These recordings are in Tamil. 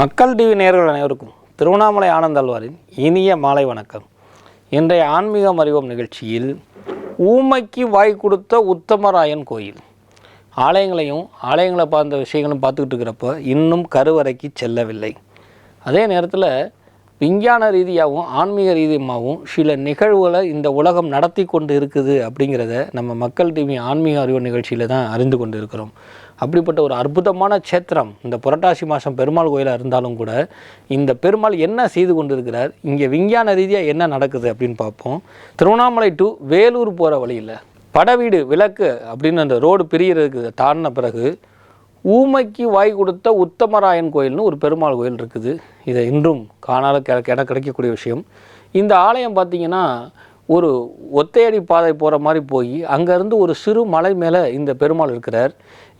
மக்கள் டிவி நேர்கள் அனைவருக்கும் திருவண்ணாமலை ஆனந்தல்வாரின் இனிய மாலை வணக்கம். இன்றைய ஆன்மீகம் அறிவோம் நிகழ்ச்சியில் ஊமைக்கு வாய் கொடுத்த உத்தமராயன் கோயில். ஆலயங்களையும் ஆலயங்களை பார்த்த விஷயங்களும் பார்த்துக்கிட்டு இருக்கிறப்ப இன்னும் கருவறைக்கு செல்லவில்லை. அதே நேரத்தில் விஞ்ஞான ரீதியாகவும் ஆன்மீக ரீதியாகவும் சில நிகழ்வுகளை இந்த உலகம் நடத்தி கொண்டு இருக்குது அப்படிங்கிறத நம்ம மக்கள் டிவி ஆன்மீக அறிவு நிகழ்ச்சியில் தான் அறிந்து கொண்டு இருக்கிறோம் அப்படிப்பட்ட ஒரு அற்புதமான க்ஷேத்திரம் இந்த புரட்டாசி மாதம் பெருமாள் கோயிலாக இருந்தாலும் கூட இந்த பெருமாள் என்ன செய்து கொண்டிருக்கிறார் இங்கே விஞ்ஞான ரீதியாக என்ன நடக்குது அப்படின்னு பார்ப்போம். திருவண்ணாமலை டு வேலூர் போகிற வழியில் படவீடு விளக்கு அப்படின்னு அந்த ரோடு பிரியறதுக்கு தாண்டின பிறகு ஊமைக்கு வாய் கொடுத்த உத்தமராயன் கோயில்னு ஒரு பெருமாள் கோயில் இருக்குது. இதை இன்றும் காணாத கெ கிட கிடைக்கக்கூடிய விஷயம். இந்த ஆலயம் பார்த்திங்கன்னா ஒரு ஒத்தையடி பாதை போகிற மாதிரி போய் அங்கேருந்து ஒரு சிறு மலை மேலே இந்த பெருமாள் இருக்கிறார்.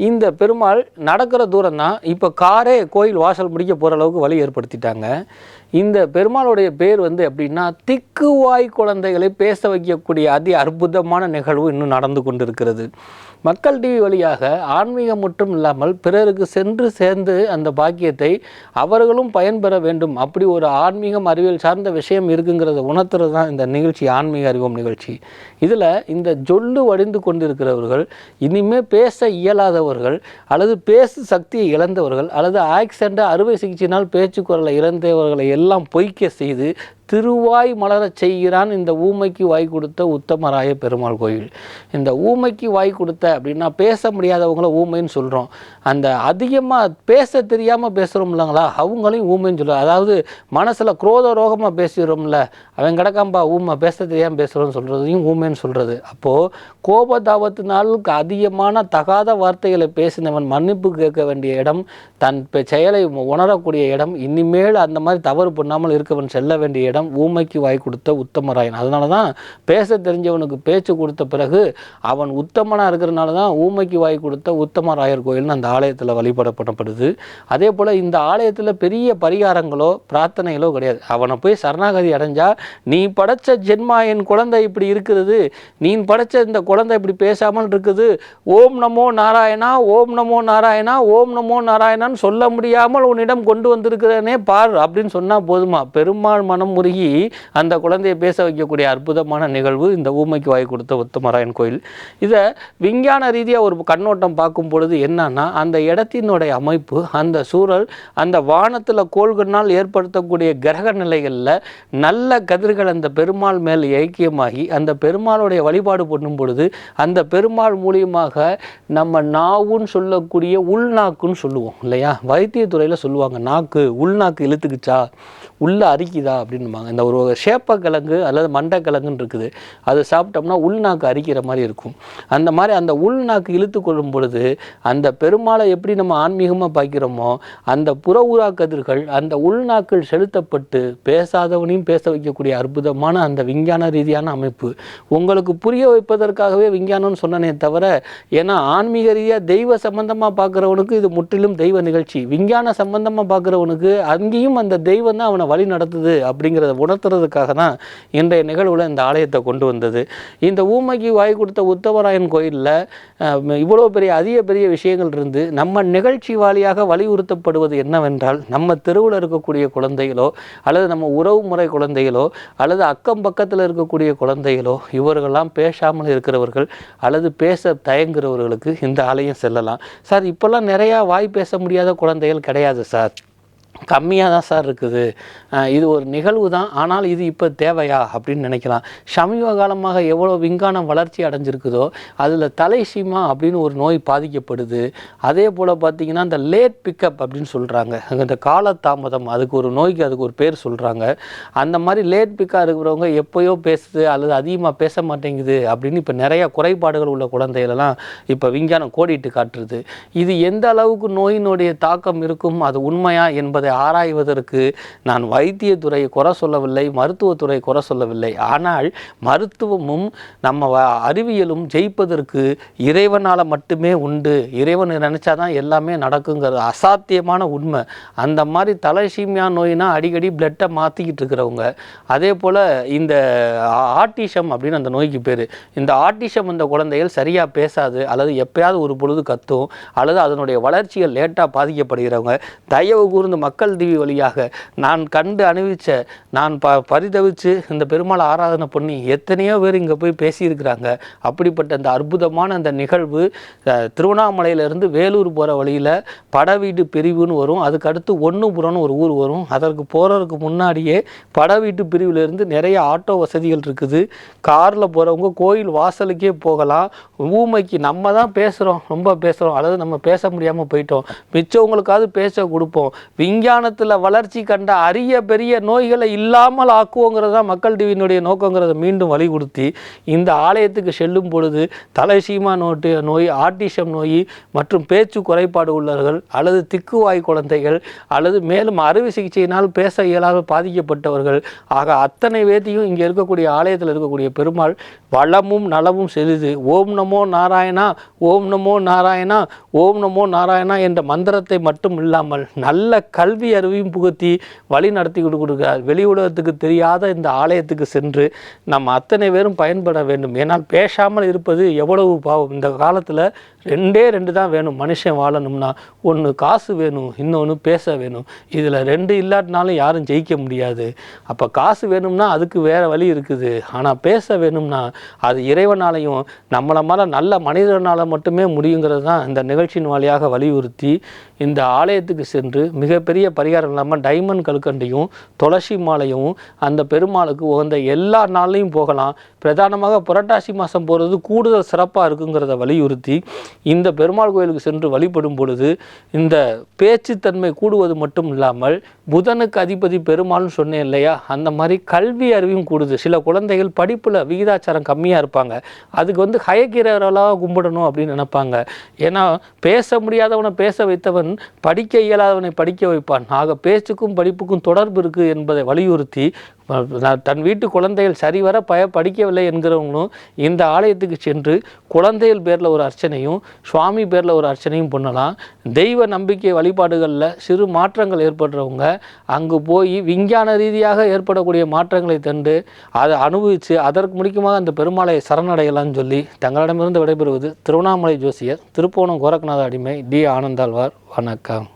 இந்த பெருமாள் நடக்கிற தூரம் தான் இப்போ காரே கோயில் வாசல் முடிக்க போகிற அளவுக்கு வழி ஏற்படுத்திட்டாங்க. இந்த பெருமாளுடைய பேர் வந்து எப்படின்னா திக்குவாய் குழந்தைகளை பேச வைக்கக்கூடிய அதி அற்புதமான நிகழ்வு இன்னும் நடந்து கொண்டிருக்கிறது. மக்கள் டிவி வழியாக ஆன்மீகம் மட்டும் இல்லாமல் பிறருக்கு சென்று சேர்ந்து அந்த பாக்கியத்தை அவர்களும் பயன்பெற வேண்டும். அப்படி ஒரு ஆன்மீகம் அறிவியல் சார்ந்த விஷயம் இருக்குங்கிறத உணர்த்துறது தான் இந்த நிகழ்ச்சி ஆன்மீக அறிவோம் நிகழ்ச்சி. இதில் இந்த ஜொல்லு வடிந்து கொண்டிருக்கிறவர்கள் இனிமே பேச இயலாதவர்கள் அல்லது பேசு சக்தியை இழந்தவர்கள் அல்லது ஆக்சிடென்ட் அறுவை சிகிச்சையினால் பேச்சு குரலை இழந்தவர்களை எல்லாம் பொய்க்க செய்து திருவாய் மலரச் செய்கிறான் இந்த ஊமைக்கு வாய் கொடுத்த உத்தமராய பெருமாள் கோயில். இந்த ஊமைக்கு வாய் கொடுத்த அப்படின்னா பேச முடியாதவங்கள ஊமைன்னு சொல்கிறோம் அந்த அதிகமாக பேச தெரியாமல் பேசுகிறோம் இல்லைங்களா? அவங்களையும் ஊமைன்னு சொல்லுவோம் அதாவது மனசில் குரோத ரோகமாக பேசுகிறோம்ல அவன் கிடக்காம்பா ஊமை பேச தெரியாமல் பேசுகிறோன்னு சொல்கிறதையும் ஊமைன்னு சொல்கிறது அப்போது கோபதாபத்தினால் அதிகமான தகாத வார்த்தைகளை பேசினவன் மன்னிப்பு கேட்க வேண்டிய இடம் தன் செயலை உணரக்கூடிய இடம் இனிமேல் அந்த மாதிரி தவறு பண்ணாமல் இருக்கவன் செல்ல வேண்டிய இடம் ஊமைக்கு வாய் கொடுத்த உத்தமராயன். அதனால தான் பேச தெரிஞ்சவனுக்கு பேச்சு கொடுத்த பிறகு அவன் உத்தமனாக இருக்கிறனால தான் ஊமைக்கு வாய் கொடுத்த உத்தமராயர் கோயில்னு அந்த ஆலயத்தில் வழிபடப்படப்படுது. அதே போல் இந்த ஆலயத்தில் பெரிய பரிகாரங்களோ பிரார்த்தனைகளோ கிடையாது. அவனை போய் சரணாகதி அடைஞ்சா நீ படைச்ச ஜென்மா என் குழந்தை இப்படி இருக்கிறது. நீ படைச்ச இந்த குழந்தை இப்படி பேசாமல் இருக்குது. ஓம் நமோ நாராயணா ஓம் நமோ நாராயணா ஓம் நமோ நாராயணான்னு சொல்ல முடியாமல் உன்னிடம் கொண்டு வந்திருக்கிறேனே பார் அப்படின்னு சொன்னால் போதுமா? பெருமாள் மனம் முருகி அந்த குழந்தையை பேச வைக்கக்கூடிய அற்புதமான நிகழ்வு இந்த ஊமைக்கு வாய் கொடுத்த உத்தமராயன் கோயில். இதை விஞ்ஞான ரீதியாக ஒரு கண்ணோட்டம் பார்க்கும் பொழுது என்னன்னா அந்த இடத்தினுடைய அமைப்பு அந்த சூழல் அந்த வானத்தில் கோள்களால் ஏற்படுத்தக்கூடிய கிரக நிலைகளில் நல்ல கதிர்கள் அந்த பெருமாள் மேல் ஐக்கியமாகி அந்த பெருமாளுடைய வழிபாடு பண்ணும் பொழுது அந்த பெருமாள் மூலியமாக நம்ம நாவுன்னு சொல்லக்கூடிய உள்நாக்குன்னு சொல்லுவோம் இல்லையா? வைத்தியத்துறையில் சொல்லுவாங்க நாக்கு உள்நாக்கு இழுத்துக்குச்சா? உள்ள அரிக்குதா? அப்படின்னுவாங்க இந்த ஒரு சேப்பக்கிழங்கு அல்லது மண்டக்கிழங்குன்னு இருக்குது. அது சாப்பிட்டோம்னா உள்நாக்கு அரிக்கிற மாதிரி இருக்கும். அந்த மாதிரி அந்த உள்நாக்கு இழுத்து கொள்ளும் பொழுது அந்த பெருமாளை எப்படி நம்ம ஆன்மீகமாக பார்க்கிறோமோ அந்த புற ஊரா கதிர்கள் அந்த உள்நாக்கில் செலுத்தப்பட்டு பேசாதவனையும் பேச வைக்கக்கூடிய அற்புதமான அந்த விஞ்ஞான ரீதியான அமைப்பு. உங்களுக்கு புரிய வைப்பதற்காகவே விஞ்ஞானம்னு சொன்னனே தவிர ஏன்னா ஆன்மீக ரீதியாக தெய்வ சம்பந்தமாக பார்க்குறவனுக்கு இது முற்றிலும் தெய்வ நிகழ்ச்சி. விஞ்ஞான சம்பந்தமாக பார்க்குறவனுக்கு அங்கேயும் அந்த தெய்வம் தான் அவனை வழி நடத்துது அப்படிங்கிற அப்படிங்கிறத உணர்த்துறதுக்காக தான் இன்றைய நிகழ்வில் இந்த ஆலயத்தை கொண்டு வந்தது. இந்த ஊமைக்கு வாய் கொடுத்த உத்தவராயன் கோயிலில் இவ்வளோ பெரிய அதிக பெரிய விஷயங்கள் இருந்து நம்ம நிகழ்ச்சி வாலியாக வலியுறுத்தப்படுவது என்னவென்றால் நம்ம தெருவில் இருக்கக்கூடிய குழந்தைகளோ அல்லது நம்ம உறவு முறை குழந்தைகளோ அல்லது அக்கம் பக்கத்தில் இருக்கக்கூடிய குழந்தைகளோ இவர்கள்லாம் பேசாமல் இருக்கிறவர்கள் அல்லது பேச தயங்குறவர்களுக்கு இந்த ஆலயம் செல்லலாம். சார் இப்போல்லாம் நிறையா வாய் பேச முடியாத குழந்தைகள் கிடையாது சார். கம்மியாக தான் சார் இருக்குது. இது ஒரு நிகழ்வு தான். ஆனால் இது இப்போ தேவையா அப்படின்னு நினைக்கலாம். சமீப காலமாக எவ்வளோ விஞ்ஞானம் வளர்ச்சி அடைஞ்சிருக்குதோ அதில் தலைசீமா அப்படின்னு ஒரு நோய் பாதிக்கப்படுது. அதே போல் பார்த்திங்கன்னா இந்த லேட் பிக்கப் அப்படின்னு சொல்கிறாங்க இந்த காலதாமதம் அதுக்கு ஒரு நோய்க்கு அதுக்கு ஒரு பேர் சொல்கிறாங்க அந்த மாதிரி லேட் பிக்காக இருக்கிறவங்க எப்போயோ பேசுது அல்லது அதிகமாக பேச மாட்டேங்குது அப்படின்னு இப்போ நிறையா குறைபாடுகள் உள்ள குழந்தைகளெல்லாம் இப்போ விஞ்ஞானம் கோடிட்டு காட்டுறது. இது எந்த அளவுக்கு நோயினுடைய தாக்கம் இருக்கும் அது உண்மையா என்பது ஆராய்வதற்கு நான் வைத்தியத்துறையை குறை சொல்லவில்லை மருத்துவத்துறை குறை சொல்லவில்லை. ஆனால் மருத்துவமும் நம்ம அறிவியலும் ஜெயிப்பதற்கு இறைவனால் மட்டுமே உண்டு. இறைவன் நினச்சாதான் எல்லாமே நடக்குங்கிறது அசாத்தியமான உண்மை. அந்த மாதிரி தலைசீமியா நோயினா அடிக்கடி பிளட்டை மாற்றிக்கிட்டு இருக்கிறவங்க. அதே போல் இந்த ஆட்டிஷம் அப்படின்னு அந்த நோய்க்கு பேர். இந்த ஆட்டிஷம் இந்த குழந்தைகள் சரியாக பேசாது அல்லது எப்பயாவது ஒரு பொழுது கத்தும் அல்லது அதனுடைய வளர்ச்சிகள் லேட்டாக பாதிக்கப்படுகிறவங்க தயவு கூர்ந்து மக்கள் மக்கள் டிவி வழியாக நான் கண்டு அணிவிச்ச நான் ப பரிதவிச்சு இந்த பெருமாளை ஆராதனை பண்ணி எத்தனையோ பேர் இங்கே போய் பேசியிருக்கிறாங்க. அப்படிப்பட்ட அந்த அற்புதமான அந்த நிகழ்வு திருவண்ணாமலையிலேருந்து வேலூர் போகிற வழியில் படவீடு பிரிவுன்னு வரும். அதுக்கு அடுத்து ஒன்றுபுரம்னு ஒரு ஊர் வரும். அதற்கு போகிறதுக்கு முன்னாடியே படவீட்டு பிரிவிலேருந்து நிறைய ஆட்டோ வசதிகள் இருக்குது. காரில் போகிறவங்க கோயில் வாசலுக்கே போகலாம். ஊமைக்கு நம்ம தான் பேசுகிறோம் ரொம்ப பேசுகிறோம் அல்லது நம்ம பேச முடியாமல் போயிட்டோம். மிச்சவங்களுக்காவது பேச கொடுப்போம். விஞ்ஞானத்தில் வளர்ச்சி கண்ட அரிய பெரிய நோய்களை இல்லாமல் ஆக்குவோங்கிறது தான் மக்கள் டிவியினுடைய நோக்கங்கிறத மீண்டும் வலியுறுத்தி இந்த ஆலயத்துக்கு செல்லும் பொழுது தலைசீமா நோட்டு நோய் ஆட்டிசம் நோய் மற்றும் பேச்சு குறைபாடு உள்ளவர்கள் அல்லது திக்குவாய் குழந்தைகள் அல்லது மேலும் அறுவை சிகிச்சையினால் பேச இயலாத பாதிக்கப்பட்டவர்கள் ஆக அத்தனை வேதியும் இங்கே இருக்கக்கூடிய ஆலயத்தில் இருக்கக்கூடிய பெருமாள் வளமும் நலமும் செலுது. ஓம் நமோ நாராயணா ஓம் நமோ நாராயணா ஓம் நமோ நாராயணா என்ற மந்திரத்தை மட்டும் இல்லாமல் நல்ல கல் கல்வி அறிவையும் புகுத்தி வழி நடத்தி கொடு கொடுக்கிறார் வெளி உலகத்துக்கு தெரியாத இந்த ஆலயத்துக்கு சென்று நம்ம அத்தனை பேரும் பயன்பட வேண்டும். ஏன்னால் பேசாமல் இருப்பது எவ்வளவு பாவம். இந்த காலத்தில் ரெண்டே ரெண்டு தான் வேணும். மனுஷன் வாழணும்னா ஒன்று காசு வேணும் இன்னொன்று பேச வேணும். இதில் ரெண்டு இல்லாட்டினாலும் யாரும் ஜெயிக்க முடியாது. அப்போ காசு வேணும்னா அதுக்கு வேறு வழி இருக்குது. ஆனால் பேச வேணும்னா அது இறைவனாலையும் நம்மளை மேலே நல்ல மனிதனால் மட்டுமே முடியுங்கிறது தான் இந்த நிகழ்ச்சியின் வழியாக வலியுறுத்தி இந்த ஆலயத்துக்கு சென்று மிகப்பெரிய பரிகாரம் இல்லாமல் டைமண்ட் கல்கண்டையும் துளசி மாலையும் அந்த பெருமாளுக்கு உகந்த எல்லா நாள்லையும் போகலாம். பிரதானமாக புரட்டாசி மாதம் போகிறது கூடுதல் சிறப்பாக இருக்குங்கிறத வலியுறுத்தி இந்த பெருமாள் கோயிலுக்கு சென்று வழிபடும் பொழுது இந்த பேச்சுத்தன்மை கூடுவது மட்டும் இல்லாமல் புதனுக்கு அதிபதி பெருமாள்னு சொன்னேன் இல்லையா? அந்த மாதிரி கல்வி அறிவும் கூடுது. சில குழந்தைகள் படிப்பில் விகிதாச்சாரம் கம்மியாக இருப்பாங்க. அதுக்கு வந்து ஹயக்கிரவர்களாக கும்பிடணும் அப்படின்னு நினைப்பாங்க. ஏன்னா பேச முடியாதவனை பேச வைத்தவன் படிக்க இயலாதவனை படிக்க வைப்பான். நாக பேச்சுக்கும் படிப்புக்கும் தொடர்பு இருக்குது என்பதை வலியுறுத்தி தன் வீட்டு குழந்தைகள் சரிவர பய படிக்கவில்லை என்கிறவங்களும் இந்த ஆலயத்துக்கு சென்று குழந்தைகள் பேரில் ஒரு அர்ச்சனையும் சுவாமி பேரில் ஒரு அர்ச்சனையும் பண்ணலாம். தெய்வ நம்பிக்கை வழிபாடுகளில் சிறு மாற்றங்கள் ஏற்படுறவங்க அங்கு போய் விஞ்ஞான ரீதியாக ஏற்படக்கூடிய மாற்றங்களை தண்டு அதை அனுபவித்து அதற்கு முடிக்குமாக அந்த பெருமாளை சரணடையலாம்னு சொல்லி தங்களிடமிருந்து விடைபெறுவது திருவண்ணாமலை ஜோசியர் திருப்போணம் கோரக்நாத அடிமை டி. ஆனந்தாழ்வார். வணக்கம்.